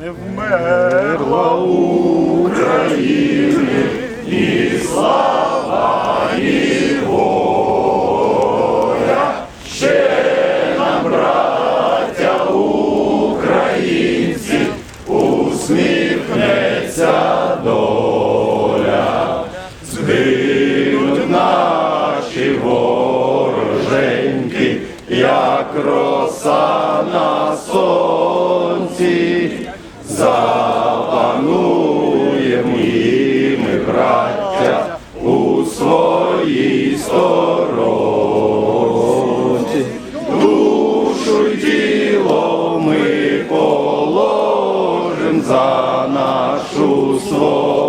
не вмерла наші нашу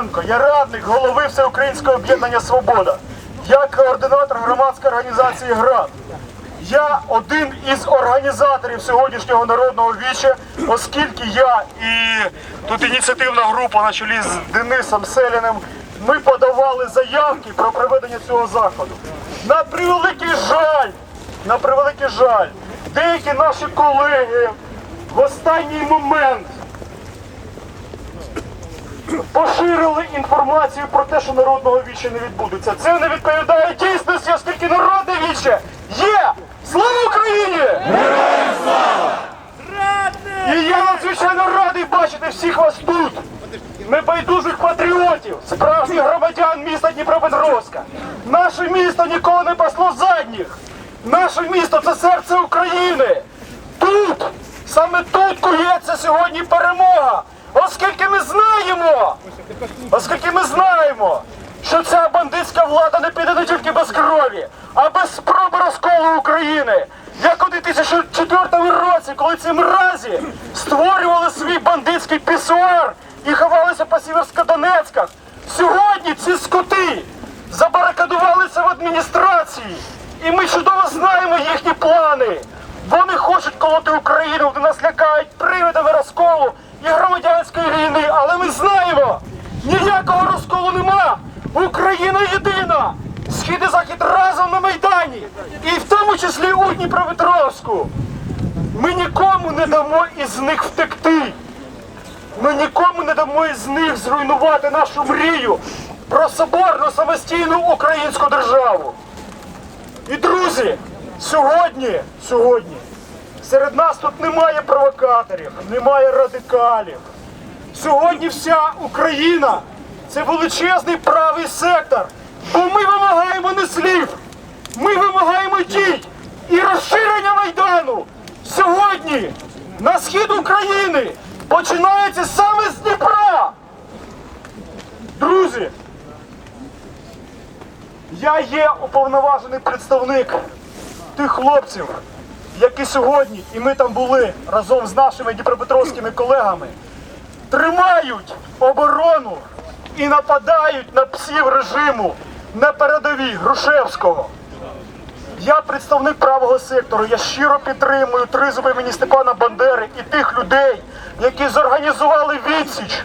Андрій я радник голови Всеукраїнського об'єднання Свобода. Я координатор громадської організації ГРАД. Я один із організаторів сьогоднішнього народного віча, оскільки я і тут ініціативна група на чолі з Денисом Селяним, ми подавали заявки про проведення цього заходу. На превеликий жаль, на превеликий жаль, деякі наші колеги в останній момент поширили інформацію про те, що народного віча не відбудеться. Це не відповідає дійсності, оскільки народне віче є! Слава Україні! Героям слава! І я надзвичайно радий бачити всіх вас тут! Небайдужих патріотів, справжніх громадян міста Дніпропетровська. Наше місто ніколи не пасло задніх. Наше місто це серце України. Тут, саме тут кується сьогодні перемога. Оскільки ми знаємо, оскільки ми знаємо, що ця бандитська влада не піде не тільки без крові, а без спроби розколу України. Як у 2004 році, коли ці мразі створювали свій бандитський пісуар і ховалися по Сіверсько-Донецьках, сьогодні ці скоти забарикадувалися в адміністрації, і ми чудово знаємо їхні плани. Вони хочуть колоти Україну, вони нас лякають привидами розколу і громадянської війни, але ми знаємо, ніякого розколу нема. Україна єдина. Схід і захід разом на Майдані, і в тому числі у Дніпропетровську. Ми нікому не дамо із них втекти. Ми нікому не дамо із них зруйнувати нашу мрію про соборну самостійну українську державу. І друзі, сьогодні, сьогодні, серед нас тут немає провокаторів, немає радикалів. Сьогодні вся Україна це величезний правий сектор. Бо ми вимагаємо не слів, ми вимагаємо дій і розширення Майдану. Сьогодні на схід України починається саме з Дніпра. Друзі, я є уповноважений представник тих хлопців, які сьогодні, і ми там були разом з нашими дніпропетровськими колегами, тримають оборону і нападають на псів режиму на передовій Грушевського. Я представник правого сектору. Я щиро підтримую тризуб імені Степана Бандери і тих людей, які зорганізували відсіч.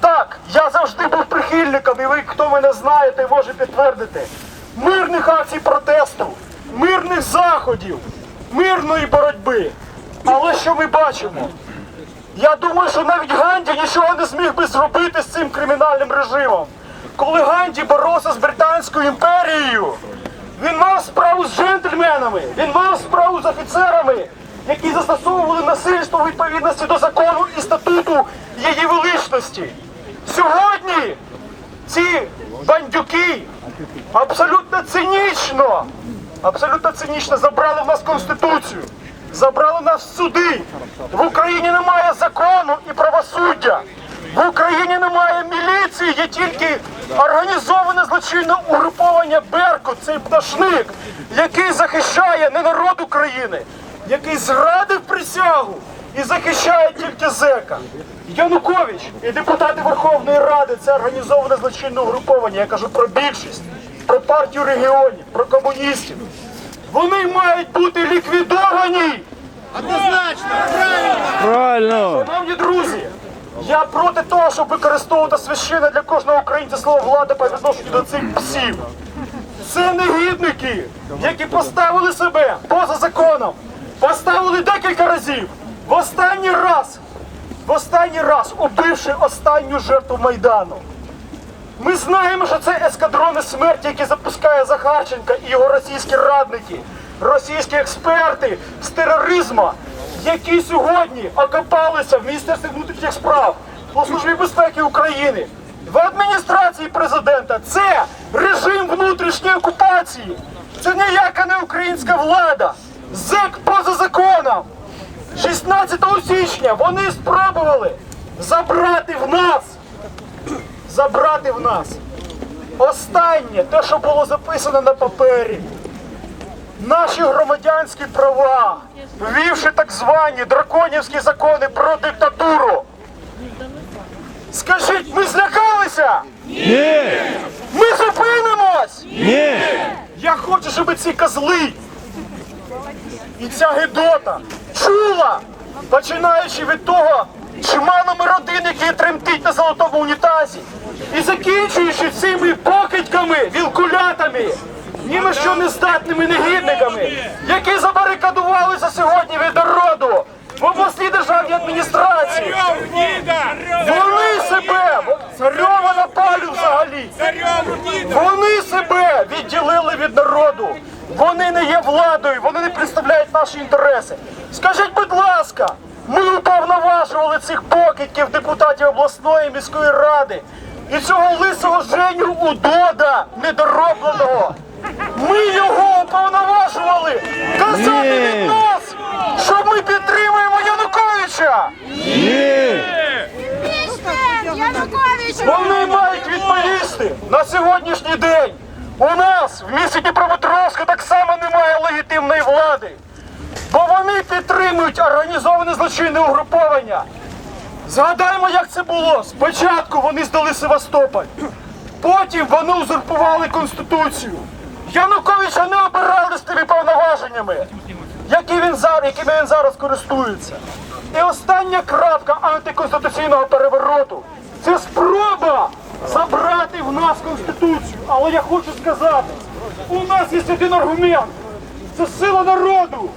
Так, я завжди був прихильником, і ви, хто мене знаєте, може підтвердити. Мирних акцій протесту, мирних заходів, мирної боротьби. Але що ми бачимо? Я думаю, що навіть Ганді нічого не зміг би зробити з цим кримінальним режимом. Коли Ганді боровся з Британською імперією, він мав справу з джентльменами, він мав справу з офіцерами, які застосовували насильство у відповідності до закону і статуту її величності. Сьогодні ці бандюки абсолютно цинічно, абсолютно цинічно забрали в нас конституцію. забрали нас суди. В Україні немає закону і правосуддя. В Україні немає міліції, є тільки організоване злочинне угруповання Беркут, цей пташник, який захищає не народ України, який зрадив присягу і захищає тільки зека. Янукович і депутати Верховної Ради це організоване злочинне угруповання. Я кажу про більшість, про партію регіонів, про комуністів. Вони мають бути ліквідовані. Правильно! Шановні друзі, я проти того, щоб використовувати священне для кожного українця слово влада по відношенню до цих псів. Це негідники, які поставили себе поза законом, поставили декілька разів. В останній раз, в останній раз убивши останню жертву Майдану. Ми знаємо, що це ескадрони смерті, які запускає Захарченка і його російські радники, російські експерти з тероризму, які сьогодні окопалися в Міністерстві внутрішніх справ у Службі безпеки України, в адміністрації президента. Це режим внутрішньої окупації. Це ніяка не українська влада. ЗЕК поза законом. 16 січня вони спробували забрати в нас забрати в нас останнє, те, що було записано на папері. Наші громадянські права, ввівши так звані драконівські закони про диктатуру. Скажіть, ми злякалися? Ні! Ми зупинимось! Ні! Я хочу, щоб ці козли і ця гидота чула, починаючи від того чимало родин, який тремтить на золотому унітазі, і закінчуючи цими покидьками, вілкулятами, ні на що не здатними негідниками, які забарикадувалися сьогодні від народу в обласній державній адміністрації. Вони себе, царьова на палю взагалі. Вони себе відділили від народу. Вони не є владою, вони не представляють наші інтереси. Скажіть, будь ласка, ми уповноважували цих покидьків депутатів обласної міської ради і цього лисого Женю Удода недоробленого. Ми його уповноважували казати від нас, що ми підтримуємо Януковича. Ні! Вони мають відповісти на сьогоднішній день. У нас в місті Дніпропетровську так само немає легітимної влади, бо вони підтримують організоване злочинне угруповання. Згадаємо, як це було. Спочатку вони здали Севастополь, потім вони узурпували Конституцію. Януковича не обирали з тими повноваженнями, які він зараз, якими він зараз користується. І остання крапка антиконституційного перевороту це спроба забрати в нас Конституцію. Але я хочу сказати, у нас є один аргумент. Це сила народу,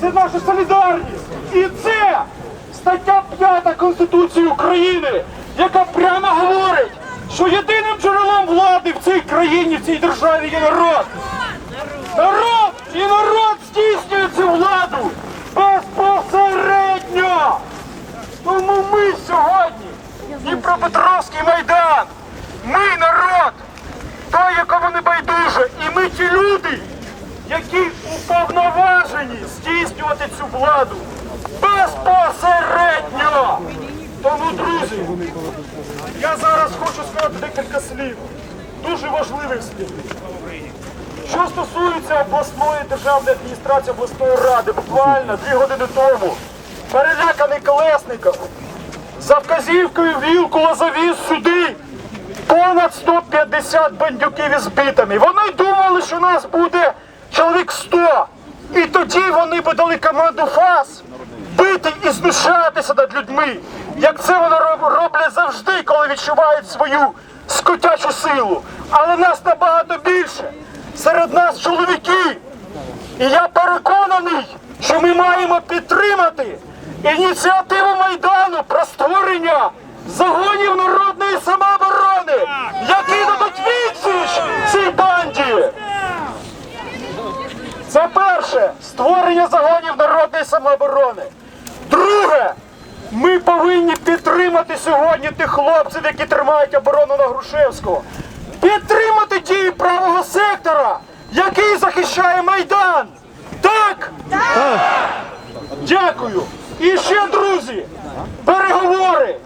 це наша солідарність. І це стаття 5 Конституції України, яка прямо говорить, що єдиним джерелом влади в цій країні, в цій державі є народ. Народ і народ здійснює цю владу безпосередньо. Тому ми сьогодні, Дніпропетровський майдан, ми народ, той, якому не байдуже, і ми ті люди, які уповноважені здійснювати цю владу безпосередньо. Тому, друзі, я зараз хочу сказати декілька слів, дуже важливих слів. Що стосується обласної державної адміністрації обласної ради, буквально дві години тому переляканий Колесников за вказівкою Вілкула завіз сюди понад 150 бандюків із битами. Вони думали, що нас буде чоловік 100. І тоді вони би дали команду ФАС бити і знущатися над людьми. Як це вони роблять завжди, коли відчувають свою скотячу силу. Але нас набагато більше. Серед нас чоловіки. І я переконаний, що ми маємо підтримати ініціативу Майдану про створення загонів народної самооборони, які дадуть відсіч цій банді. Це перше створення загонів народної самооборони. Друге, ми повинні підтримати сьогодні тих хлопців, які тримають оборону на Грушевського. Підтримати дії правого сектора, який захищає Майдан. Так! Дякую. І ще, друзі, переговори.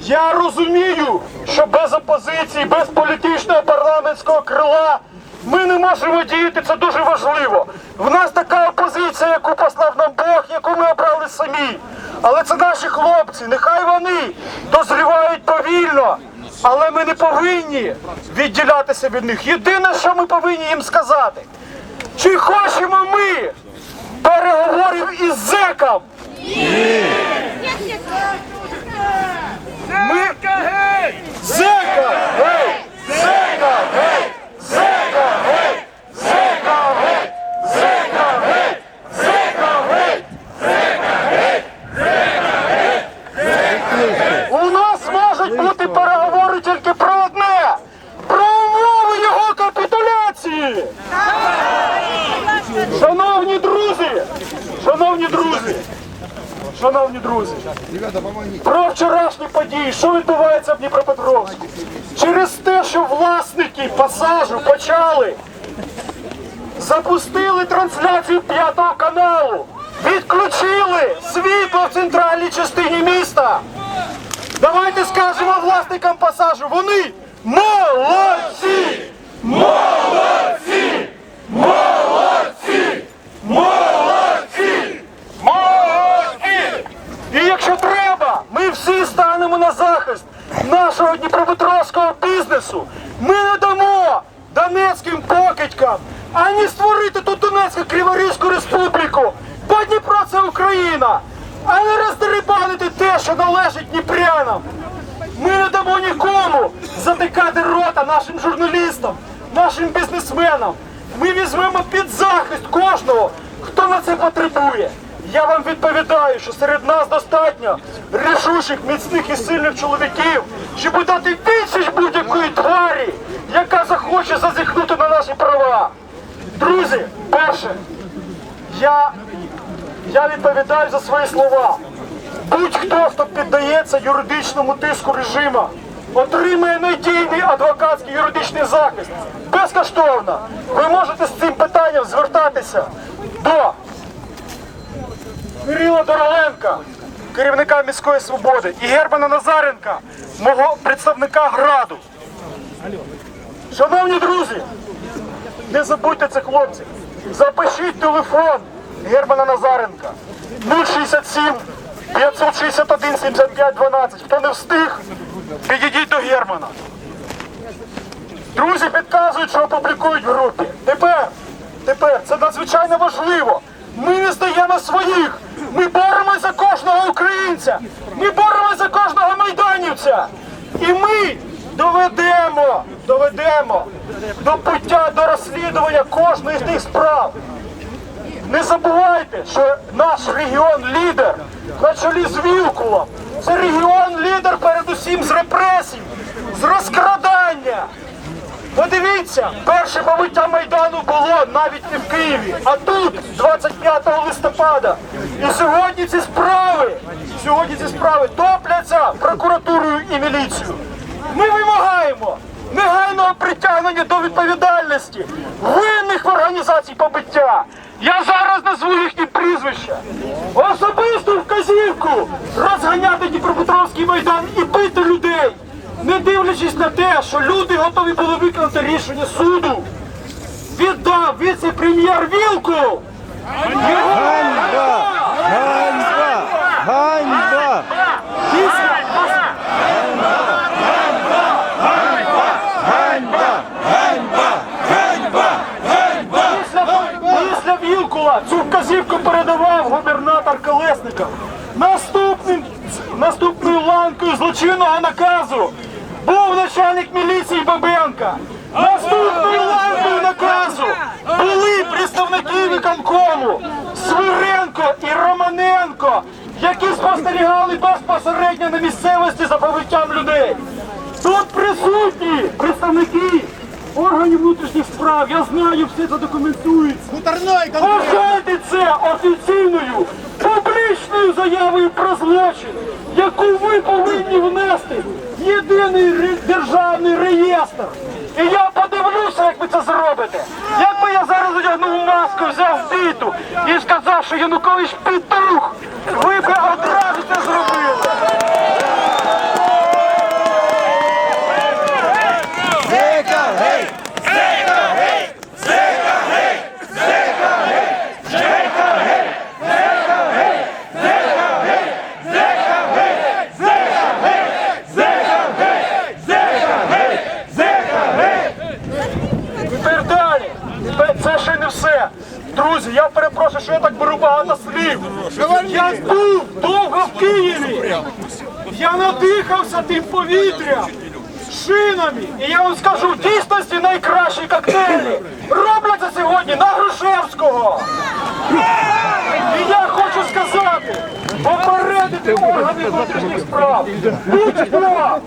Я розумію, що без опозиції, без політичного парламентського крила ми не можемо діяти. Це дуже важливо. В нас така опозиція, яку послав нам Бог, яку ми обрали самі. Але це наші хлопці. Нехай вони дозрівають повільно. Але ми не повинні відділятися від них. Єдине, що ми повинні їм сказати, чи хочемо ми переговорів із зеком? Ми... Зека! Гей! Зека! Гей! Зека! Гей! Зека! Гей! Зека! Гей! Зека! Гей! У нас можуть бути переговори тільки про одне! Про умови його капітуляції! Шановні друзі! Шановні друзі! Шановні друзі! Про вчорашні події, що відбувається в Дніпропетровську? Через те, що власники пасажу почали, запустили трансляцію п'ятого каналу, відключили світло в центральній частині міста. Давайте скажемо власникам пасажу, вони молодці! Молодці! Молодці! Молодці! Молодці! І якщо треба, ми всі станемо на захист нашого дніпропетровського бізнесу. Ми не дамо донецьким покидькам ані створити тут Донецьку Криворізьку республіку, бо Дніпро це Україна, а не роздерибанити те, що належить дніпрянам. Ми не дамо нікому затикати рота нашим журналістам, нашим бізнесменам. Ми візьмемо під захист кожного, хто на це потребує. Я вам відповідаю, що серед нас достатньо рішучих, міцних і сильних чоловіків, щоб дати відсіч будь-якої тварі, яка захоче зазіхнути на наші права. Друзі, перше, я, я відповідаю за свої слова. Будь-хто, хто піддається юридичному тиску режиму, отримає надійний адвокатський юридичний захист. Безкоштовно. Ви можете з цим питанням звертатися до Кирила Дороленка, керівника міської свободи, і Германа Назаренка, мого представника граду. Шановні друзі, не забудьте цих хлопців. Запишіть телефон Германа Назаренка 067 561 75 12. Хто не встиг, підійдіть до Германа. Друзі підказують, що опублікують в групі. Тепер, тепер це надзвичайно важливо. Ми не здаємо своїх. Ми боремося за кожного українця. Ми боремося за кожного майданівця. І ми доведемо, доведемо до пуття, до розслідування кожної з тих справ. Не забувайте, що наш регіон лідер на чолі з Вілкулом. Це регіон лідер передусім з репресій, з розкрадання. Подивіться, перше побиття Майдану було навіть не в Києві, а тут, 25 листопада. І сьогодні ці справи, сьогодні ці справи топляться прокуратурою і міліцією. Ми вимагаємо негайного притягнення до відповідальності винних в організації побиття. Я зараз назву їхні прізвища. Особисту вказівку розганяти Дніпропетровський майдан і бити людей, не дивлячись на те, що люди готові були виконати рішення суду. Віддав віце-прем'єр Вілкул. Ганьба! Ганьба! Ганьба! Після, після Вілкула цю вказівку передавав губернатор Колесников. Наступним, наступною ланкою злочинного наказу був начальник міліції Бабенка. Наступною ланкою наказу були представники виконкому Свиренко і Романенко, які спостерігали безпосередньо на місцевості за побиттям людей. Тут присутні представники органів внутрішніх справ. Я знаю, все це документується. Вважайте це офіційною публічною заявою про злочин, яку ви повинні внести в єдиний державний реєстр. І я подивлюся, як ви це зробите. Як ви я зараз одягнув маску, взяв біту і сказав, що Янукович підтрух, ви б одразу це зробили. Це ще не все. Друзі, я перепрошую, що я так беру багато слів. Я був довго в Києві. Я надихався тим повітрям, шинами. І я вам скажу, в дійсності найкращі коктейлі робляться сьогодні на Грушевського. І я хочу сказати, попередити органи внутрішніх справ. Будь-хто,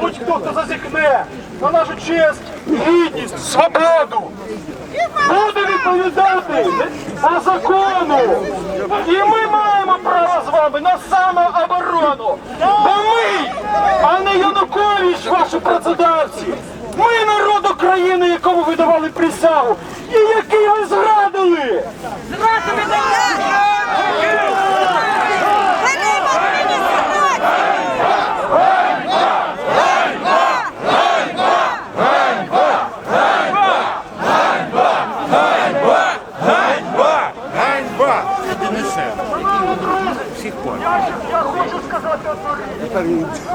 будь-хто, хто зазіхне на нашу честь, гідність, свободу, буде відповідати по закону. І ми маємо право з вами на самооборону. Бо ми, а не Янукович, ваші працедавці. Ми народ України, якому ви давали присягу, і який ви зрадили. Я! Хочу сказати одну річ.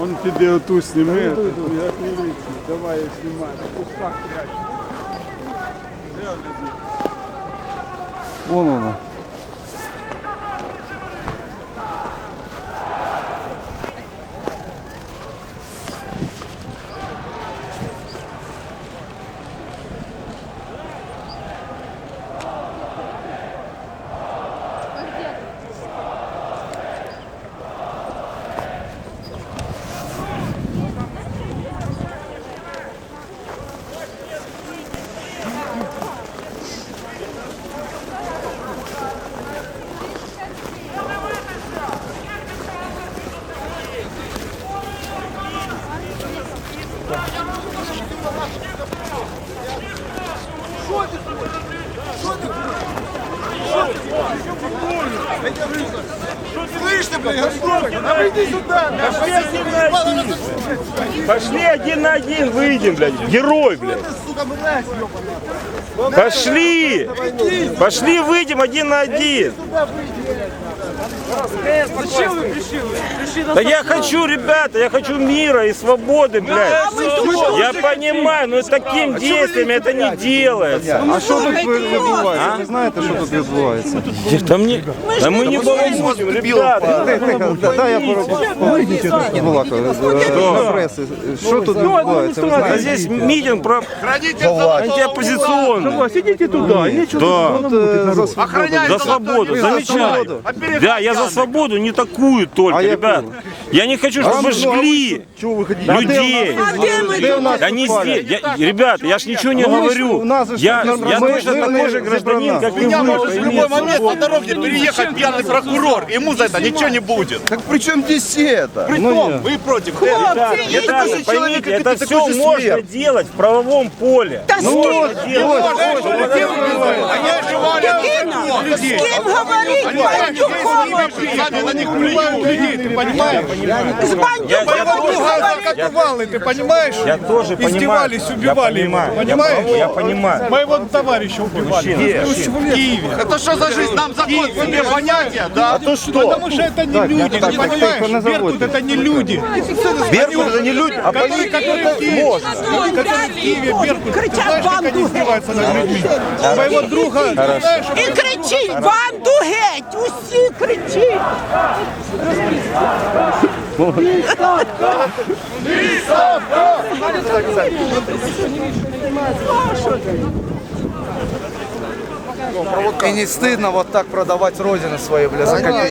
Он тебе оту сніми. Я міліцію. Давай я знімаю. Вон вона. На один, выйдем, блядь. Герой, блядь. Пошли! Пошли, выйдем один на один. Да я хочу, ребята, я хочу мира и свободы, блядь. Я понимаю, но таким действием это не делается. А що тут відбувається? Ви знаєте, що тут відбувається? Да мне, да мы не баламутим, ребята. Тихо, тихо, да- дай я побалакаю з преси. Що тут відбувається? Ви А знаєте? здесь митинг про антиоппозиционный. Сидите туда, нечего Да. Тут е, за свободу. За свободу, замечательно. Да, я за свободу, не такую только, а ребят. Я, я не хочу, чтобы а вы жгли вы, людей. Они где а мы, здесь. Я, я ж ничего не говорю. Я, я мы, точно такой же гражданин, как и вы. может в любой момент на дороге переехать пьяный прокурор. Ему за это ничего не будет. Так при чем здесь это? Притом, вы против. Хлопцы, ребята, поймите, это все можно делать в правовом поле. Да с кем? С кем говорить? Бандюкова! Сами на них плюют людей, ты понимаешь? З Я, я Бандюкова тоже, закатывали, ты понимаешь? я тоже понимаю. Издевались, убивали я его, понимаю, понимаешь? Я, я понимаю. Моего товарища убивали. В Киеве. Это что за жизнь? Нам закон тебе понятия, да? А то что? Потому что это не Так, люди, так, ты так, так, понимаешь? не Беркут заводьте. это не люди. Беркут это не люди, а Которые, которые в Киеве, которые в Киеве Беркут. Ты Кричать знаешь, как банду они издеваются над людьми? Моего друга, ты знаешь, І кричіть, банду геть, усі кричіть. И не стыдно вот так продавать родину свою, бля, за.